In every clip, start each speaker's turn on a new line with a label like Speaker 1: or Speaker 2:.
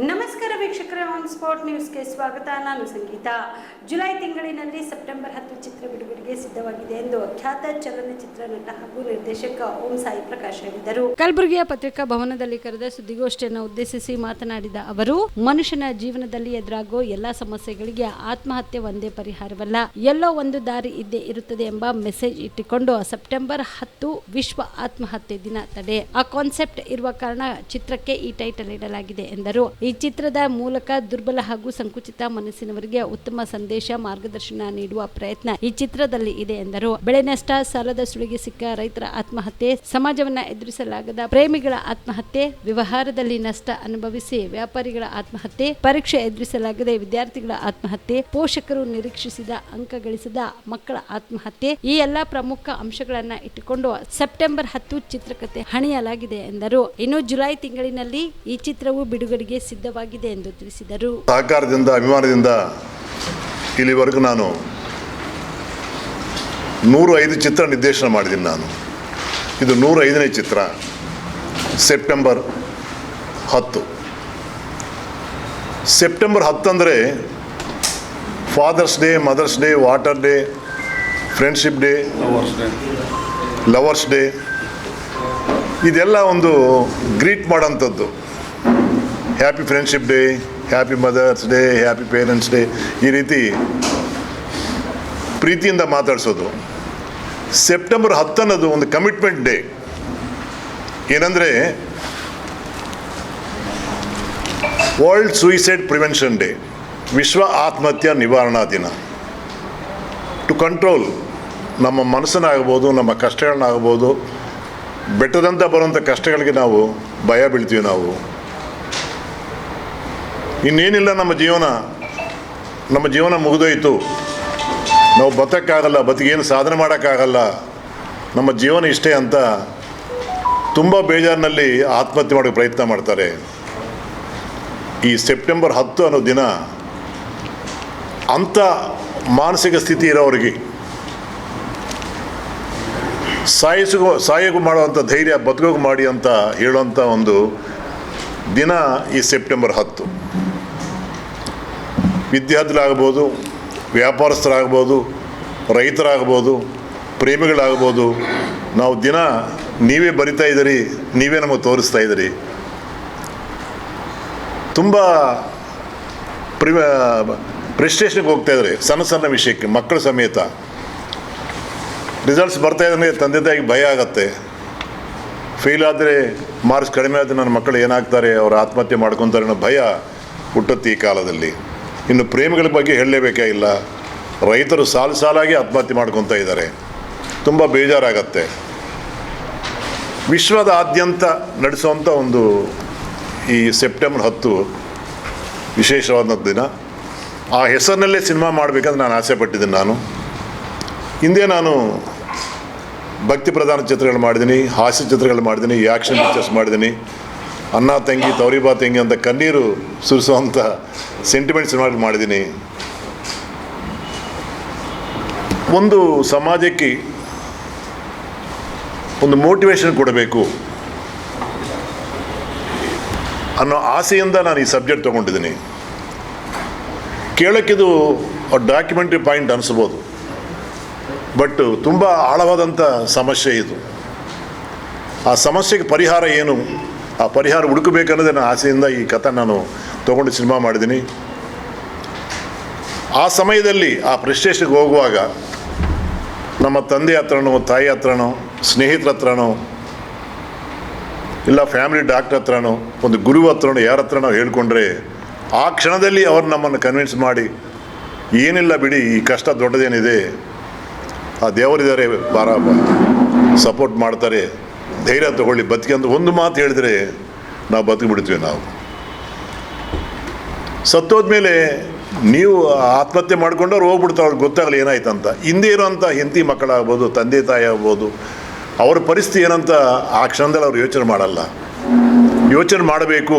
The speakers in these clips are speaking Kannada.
Speaker 1: ನಮಸ್ಕಾರ ವೀಕ್ಷಕರ ಆನ್ ಸ್ಪಾಟ್ ನ್ಯೂಸ್ಗೆ ಸ್ವಾಗತ. ನಾನು ಸಂಗೀತ. ಜುಲೈ ತಿಂಗಳಿನಲ್ಲಿ ಸೆಪ್ಟೆಂಬರ್ ಹತ್ತು ಚಿತ್ರ ಬಿಡುಗಡೆಗೆ ಸಿದ್ಧವಾಗಿದೆ ಎಂದು ಖ್ಯಾತ ಚಲನಚಿತ್ರ ನಟ ಹಾಗೂ ನಿರ್ದೇಶಕ ಓಂ ಸಾಯಿ ಪ್ರಕಾಶ್ ಹೇಳಿದರು. ಕಲಬುರಗಿಯ ಪತ್ರಿಕಾ ಭವನದಲ್ಲಿ ಕರೆದ ಸುದ್ದಿಗೋಷ್ಠಿಯನ್ನು ಉದ್ದೇಶಿಸಿ ಮಾತನಾಡಿದ ಅವರು, ಮನುಷ್ಯನ ಜೀವನದಲ್ಲಿ ಎದುರಾಗೋ ಎಲ್ಲಾ ಸಮಸ್ಯೆಗಳಿಗೆ ಆತ್ಮಹತ್ಯೆ ಒಂದೇ ಪರಿಹಾರವಲ್ಲ. ಎಲ್ಲೋ ಒಂದು ದಾರಿ ಇದ್ದೇ ಇರುತ್ತದೆ ಎಂಬ ಮೆಸೇಜ್ ಇಟ್ಟುಕೊಂಡು ಸೆಪ್ಟೆಂಬರ್ ಹತ್ತು ವಿಶ್ವ ಆತ್ಮಹತ್ಯೆ ದಿನ ತಡೆ. ಆ ಕಾನ್ಸೆಪ್ಟ್ ಇರುವ ಕಾರಣ ಚಿತ್ರಕ್ಕೆ ಈ ಟೈಟಲ್ ಇಡಲಾಗಿದೆ ಎಂದರು. ಈ ಚಿತ್ರದ ಮೂಲಕ ದುರ್ಬಲ ಹಾಗೂ ಸಂಕುಚಿತ ಮನಸ್ಸಿನವರಿಗೆ ಉತ್ತಮ ಸಂದೇಶ, ಮಾರ್ಗದರ್ಶನ ನೀಡುವ ಪ್ರಯತ್ನ ಈ ಚಿತ್ರದಲ್ಲಿ ಇದೆ ಎಂದರು. ಬೆಳೆ ನಷ್ಟ, ಸಾಲದ ಸುಳಿಗೆ ಸಿಕ್ಕ ರೈತರ ಆತ್ಮಹತ್ಯೆ, ಸಮಾಜವನ್ನ ಎದುರಿಸಲಾಗದ ಪ್ರೇಮಿಗಳ ಆತ್ಮಹತ್ಯೆ, ವ್ಯವಹಾರದಲ್ಲಿ ನಷ್ಟ ಅನುಭವಿಸಿ ವ್ಯಾಪಾರಿಗಳ ಆತ್ಮಹತ್ಯೆ, ಪರೀಕ್ಷೆ ಎದುರಿಸಲಾಗದೆ ವಿದ್ಯಾರ್ಥಿಗಳ ಆತ್ಮಹತ್ಯೆ, ಪೋಷಕರು ನಿರೀಕ್ಷಿಸಿದ ಅಂಕ ಗಳಿಸಿದ ಮಕ್ಕಳ ಆತ್ಮಹತ್ಯೆ ಈ ಎಲ್ಲಾ ಪ್ರಮುಖ ಅಂಶಗಳನ್ನ ಇಟ್ಟುಕೊಂಡು ಸೆಪ್ಟೆಂಬರ್ ಹತ್ತು ಚಿತ್ರಕಥೆ ಹಣಿಯಲಾಗಿದೆ ಎಂದರು. ಇನ್ನು ಜುಲೈ ತಿಂಗಳಿನಲ್ಲಿ ಈ ಚಿತ್ರವು ಬಿಡುಗಡೆಗೆ ಸಿದ್ಧವಾಗಿದೆ ಎಂದು ತಿಳಿಸಿದರು.
Speaker 2: ಸಹಕಾರದಿಂದ ಅಭಿಮಾನದಿಂದ ಇಲ್ಲಿವರೆಗೂ ನಾನು ನೂರು ಐದು ಚಿತ್ರ ನಿರ್ದೇಶನ ಮಾಡಿದ್ದೀನಿ ನಾನು. ಇದು ನೂರ ಐದನೇ ಚಿತ್ರ ಸೆಪ್ಟೆಂಬರ್ ಹತ್ತು. September ಹತ್ತಂದರೆ father's day mother's day water day friendship day lovers day. ಇದೆಲ್ಲ ಒಂದು greet ಮಾಡೋಂಥದ್ದು happy friendship day happy mother's day happy parents day ಈ ರೀತಿ ಪ್ರೀತಿಯಿಂದ ಮಾತಾಡಿಸೋದು. ಸೆಪ್ಟೆಂಬರ್ ಹತ್ತನ್ನೋದು ಒಂದು ಕಮಿಟ್ಮೆಂಟ್ ಡೇ ಏನಂದರೆ ವರ್ಲ್ಡ್ ಸೂಯಿಸೈಡ್ ಪ್ರಿವೆನ್ಷನ್ ಡೇ ವಿಶ್ವ ಆತ್ಮಹತ್ಯೆ ನಿವಾರಣಾ ದಿನ. ಟು ಕಂಟ್ರೋಲ್ ನಮ್ಮ ಮನಸ್ಸನ್ನಾಗ್ಬೋದು ನಮ್ಮ ಕಷ್ಟಗಳನ್ನಾಗ್ಬೋದು ಬೆಟ್ಟದಂತ ಬರುವಂಥ ಕಷ್ಟಗಳಿಗೆ ನಾವು ಭಯ ಬೀಳ್ತೀವಿ ನಾವು. ಇನ್ನೇನಿಲ್ಲ ನಮ್ಮ ಜೀವನ. ನಮ್ಮ ಜೀವನ ಮುಗಿದೋಯ್ತು. ನಾವು ಬದುಕೋಕ್ಕಾಗಲ್ಲ ಬದುಕೇನು ಸಾಧನೆ ಮಾಡೋಕ್ಕಾಗಲ್ಲ. ನಮ್ಮ ಜೀವನ ಇಷ್ಟೇ ಅಂತ ತುಂಬ ಬೇಜಾರಿನಲ್ಲಿ ಆತ್ಮಹತ್ಯೆ ಮಾಡೋಕ್ಕೆ ಪ್ರಯತ್ನ ಮಾಡ್ತಾರೆ. ಈ ಸೆಪ್ಟೆಂಬರ್ ಹತ್ತು ಅನ್ನೋ ದಿನ ಅಂಥ ಮಾನಸಿಕ ಸ್ಥಿತಿ ಇರೋವ್ರಿಗೆ ಸಾಯಿಸಿಗೂ, ಸಾಯಿಗೂ ಮಾಡುವಂಥ ಧೈರ್ಯ, ಬದುಕೋಗಿ ಮಾಡಿ ಅಂತ ಹೇಳುವಂಥ ಒಂದು ದಿನ ಈ ಸೆಪ್ಟೆಂಬರ್ ಹತ್ತು. ವಿದ್ಯಾರ್ಥಿಗಳಾಗ್ಬೋದು, ವ್ಯಾಪಾರಸ್ಥರಾಗ್ಬೋದು, ರೈತರಾಗ್ಬೋದು, ಪ್ರೇಮಿಗಳಾಗ್ಬೋದು, ನಾವು ದಿನ ನೀವೇ ಬರಿತಾ ಇದ್ದೀರಿ, ನೀವೇ ನಮಗೆ ತೋರಿಸ್ತಾ ಇದ್ದೀರಿ. ತುಂಬ ಪ್ರಿ ಪ್ರಿಸ್ಟೇಷನ್ಗೆ ಹೋಗ್ತಾ ಇದ್ದಾರೆ, ಸಣ್ಣ ಸಣ್ಣ ವಿಷಯಕ್ಕೆ, ಮಕ್ಕಳ ಸಮೇತ. ರಿಸಲ್ಟ್ಸ್ ಬರ್ತಾ ಇದ್ರೆ ತಂದೆ ತಾಯಿಗೆ ಭಯ ಆಗತ್ತೆ. ಫೇಲ್ ಆದರೆ ಮಾರ್ಕ್ಸ್ ಕಡಿಮೆ ಆದರೆ ನನ್ನ ಮಕ್ಕಳು ಏನಾಗ್ತಾರೆ, ಅವರು ಆತ್ಮಹತ್ಯೆ ಮಾಡ್ಕೊತಾರೆ ಅನ್ನೋ ಭಯ ಹುಟ್ಟುತ್ತೆ ಈ ಕಾಲದಲ್ಲಿ. ಇನ್ನು ಪ್ರೇಮಿಗಳ ಬಗ್ಗೆ ಹೇಳಲೇಬೇಕಾಗಿಲ್ಲ ರೈತರು ಸಾಲು ಸಾಲಾಗಿ ಆತ್ಮಹತ್ಯೆ ಮಾಡ್ಕೊತಾ ಇದ್ದಾರೆ. ತುಂಬ ಬೇಜಾರಾಗತ್ತೆ. ವಿಶ್ವದಾದ್ಯಂತ ನಡೆಸುವಂಥ ಒಂದು ಈ ಸೆಪ್ಟೆಂಬರ್ ಹತ್ತು ವಿಶೇಷವಾದ ದಿನ. ಆ ಹೆಸರಿನಲ್ಲೇ ಸಿನಿಮಾ ಮಾಡಬೇಕಂತ ನಾನು ಆಸೆ ಪಟ್ಟಿದ್ದೀನಿ ನಾನು. ಹಿಂದೆ ನಾನು ಭಕ್ತಿ ಪ್ರಧಾನ ಚಿತ್ರಗಳು ಮಾಡಿದ್ದೀನಿ, ಹಾಸ್ಯ ಚಿತ್ರಗಳು ಮಾಡಿದ್ದೀನಿ ಆ್ಯಕ್ಷನ್ ಪಿಕ್ಚರ್ಸ್ ಮಾಡಿದ್ದೀನಿ. ಅನ್ನ ತಂಗಿ ತವರಿಬಾ ತಂಗಿ ಅಂತ ಕಣ್ಣೀರು ಸುರಿಸುವಂಥ ಸೆಂಟಿಮೆಂಟ್ ಸಿನಿಮಾಗಳು ಮಾಡಿದ್ದೀನಿ. ಒಂದು ಸಮಾಜಕ್ಕೆ ಒಂದು ಮೋಟಿವೇಶನ್ ಕೊಡಬೇಕು ಅನ್ನೋ ಆಸೆಯಿಂದ ನಾನು ಈ ಸಬ್ಜೆಕ್ಟ್ ತೊಗೊಂಡಿದ್ದೀನಿ. ಕೇಳೋಕ್ಕಿದು ಡಾಕ್ಯುಮೆಂಟ್ರಿ ಪಾಯಿಂಟ್ ಅನಿಸ್ಬೋದು. ಬಟ್ ತುಂಬ ಆಳವಾದಂಥ ಸಮಸ್ಯೆ ಇದು. ಆ ಸಮಸ್ಯೆಗೆ ಪರಿಹಾರ ಏನು? ಆ ಪರಿಹಾರ ಹುಡುಕಬೇಕನ್ನೋದೇ ನನ್ನ ಆಸೆಯಿಂದ ಈ ಕಥೆ ನಾನು ತೊಗೊಂಡು ಸಿನಿಮಾ ಮಾಡಿದ್ದೀನಿ. ಆ ಸಮಯದಲ್ಲಿ ಆ ಪ್ರೆಸ್ಟೇಷನ್ಗೆ ಹೋಗುವಾಗ ನಮ್ಮ ತಂದೆ ಹತ್ರನೋ, ತಾಯಿ ಹತ್ರನೋ, ಸ್ನೇಹಿತರ ಹತ್ರನೋ, ಇಲ್ಲ ಫ್ಯಾಮಿಲಿ ಡಾಕ್ಟರ್ ಹತ್ರನೋ, ಒಂದು ಗುರು ಹತ್ರನೋ, ಯಾರ ಹತ್ರನೋ ಹೇಳ್ಕೊಂಡ್ರೆ ಆ ಕ್ಷಣದಲ್ಲಿ ಅವರು ನಮ್ಮನ್ನು ಕನ್ವಿನ್ಸ್ ಮಾಡಿ, ಏನಿಲ್ಲ ಬಿಡಿ, ಈ ಕಷ್ಟ ದೊಡ್ಡದೇನಿದೆ, ಆ ದೇವರಿದ್ದಾರೆ, ಬಾರ ಸಪೋರ್ಟ್ ಮಾಡ್ತಾರೆ. ಧೈರ್ಯ ತಗೊಳ್ಳಿ, ಬದುಕಿ ಅಂತ ಒಂದು ಮಾತು ಹೇಳಿದ್ರೆ ನಾವು ಬದುಕಿಬಿಡ್ತೀವಿ ನಾವು. ಸತ್ತೋದ್ಮೇಲೆ ನೀವು ಆತ್ಮಹತ್ಯೆ ಮಾಡ್ಕೊಂಡವ್ರು ಹೋಗ್ಬಿಡ್ತಾರೆ, ಅವ್ರಿಗೆ ಗೊತ್ತಾಗಲಿ ಏನಾಯ್ತು ಅಂತ ಹಿಂದೆ ಇರೋಂಥ ಹೆಂಡತಿ ಮಕ್ಕಳಾಗ್ಬೋದು, ತಂದೆ ತಾಯಿ ಆಗ್ಬೋದು, ಅವ್ರ ಪರಿಸ್ಥಿತಿ ಏನಂತ ಆ ಕ್ಷಣದಲ್ಲಿ ಅವ್ರು ಯೋಚನೆ ಮಾಡಲ್ಲ. ಯೋಚನೆ ಮಾಡಬೇಕು.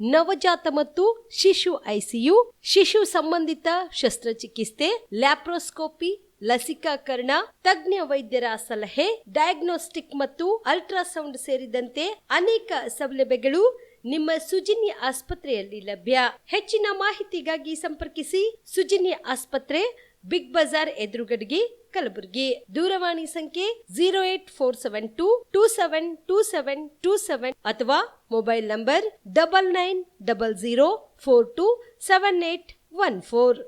Speaker 3: ನವಜಾತ ಮತ್ತು ಶಿಶು ಐಸಿಯು, ಶಿಶು ಸಂಬಂಧಿತ ಶಸ್ತ್ರಚಿಕಿತ್ಸೆ, ಲ್ಯಾಪ್ರೋಸ್ಕೋಪಿ, ಲಸಿಕಾಕರಣ, ತಜ್ಞ ವೈದ್ಯರ ಸಲಹೆ, ಡಯಾಗ್ನೋಸ್ಟಿಕ್ ಮತ್ತು ಅಲ್ಟ್ರಾಸೌಂಡ್ ಸೇರಿದಂತೆ ಅನೇಕ ಸೌಲಭ್ಯಗಳು ನಿಮ್ಮ ಸುಜಿನ್ಯ ಆಸ್ಪತ್ರೆಯಲ್ಲಿ ಲಭ್ಯ. ಹೆಚ್ಚಿನ ಮಾಹಿತಿಗಾಗಿ ಸಂಪರ್ಕಿಸಿ ಸುಜಿನ್ಯ ಆಸ್ಪತ್ರೆ, ಬಿಗ್ ಬಜಾರ್ ಎದುರುಗಡೆಗೆ ಕಲಬುರಗಿ. ದೂರವಾಣಿ ಸಂಖ್ಯೆ zero eight four seven two two seven two seven two seven ಅಥವಾ mobile number double nine double zero four two seven eight one four.